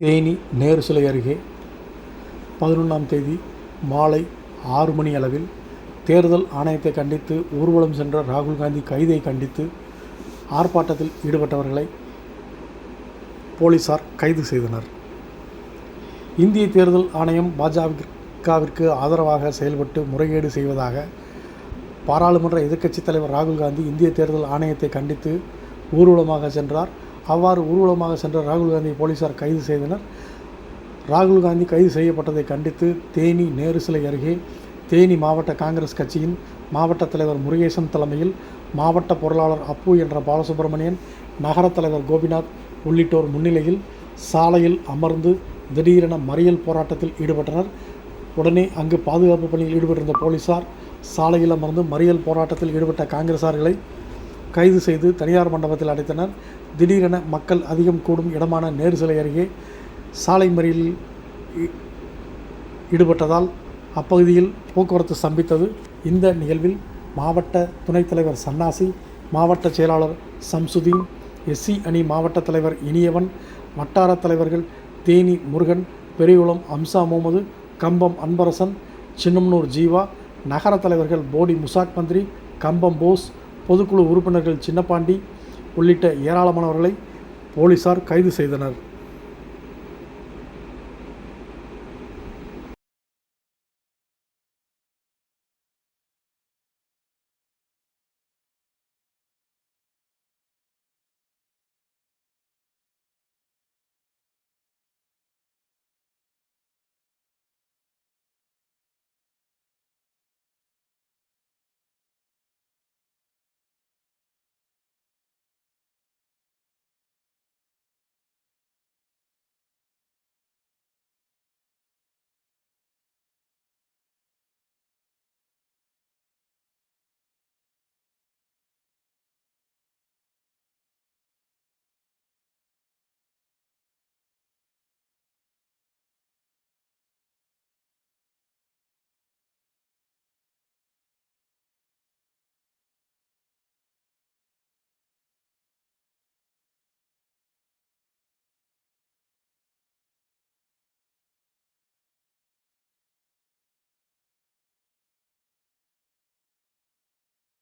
தேனி நேரு சிலை அருகே பதினொன்றாம் தேதி மாலை ஆறு மணி அளவில் தேர்தல் ஆணையத்தை கண்டித்து ஊர்வலம் சென்ற ராகுல் காந்தி கைதை கண்டித்து ஆர்ப்பாட்டத்தில் ஈடுபட்டவர்களை போலீசார் கைது செய்தனர். இந்திய தேர்தல் ஆணையம் பாஜகவிற்கு ஆதரவாக செயல்பட்டு முறைகேடு செய்வதாக பாராளுமன்ற எதிர்க்கட்சித் தலைவர் ராகுல் காந்தி இந்திய தேர்தல் ஆணையத்தை கண்டித்து ஊர்வலமாக சென்றார். அவ்வாறு ஊர்வலமாக சென்ற ராகுல் காந்தி போலீசார் கைது செய்தனர். ராகுல் காந்தி கைது செய்யப்பட்டதை கண்டித்து தேனி நேரு சிலை அருகே தேனி மாவட்ட காங்கிரஸ் கட்சியின் மாவட்ட தலைவர் முருகேசன் தலைமையில் மாவட்ட பொருளாளர் அப்பு என்ற பாலசுப்ரமணியன் நகரத் தலைவர் கோபிநாத் உள்ளிட்டோர் முன்னிலையில் சாலையில் அமர்ந்து திடீரென மறியல் போராட்டத்தில் ஈடுபட்டனர். உடனே அங்கு பாதுகாப்பு பணியில் ஈடுபட்டிருந்த போலீசார் சாலையில் அமர்ந்து மறியல் போராட்டத்தில் ஈடுபட்ட காங்கிரசார்களை கைது செய்து தனியார் மண்டபத்தில் அடைத்தனர். திடீரென மக்கள் அதிகம் கூடும் இடமான நேரு சிலை அருகே சாலை மறியலில் ஈடுபட்டதால் அப்பகுதியில் போக்குவரத்து ஸ்தம்பித்தது. இந்த நிகழ்வில் மாவட்ட துணைத் தலைவர் சன்னாசி மாவட்ட செயலாளர் சம்சுதீன் எஸ்சி அணி மாவட்ட தலைவர் இனியவன் வட்டார தலைவர்கள் தேனி முருகன் பெரியகுளம் அம்சா முகமது கம்பம் அன்பரசன் சின்னம்னூர் ஜீவா நகர தலைவர்கள் போடி முசாக் மந்திரி கம்பம் போஸ் பொதுக்குழு உறுப்பினர்கள் சின்னப்பாண்டி உள்ளிட்ட ஏராளமானவர்களை போலீசார் கைது செய்தனர்.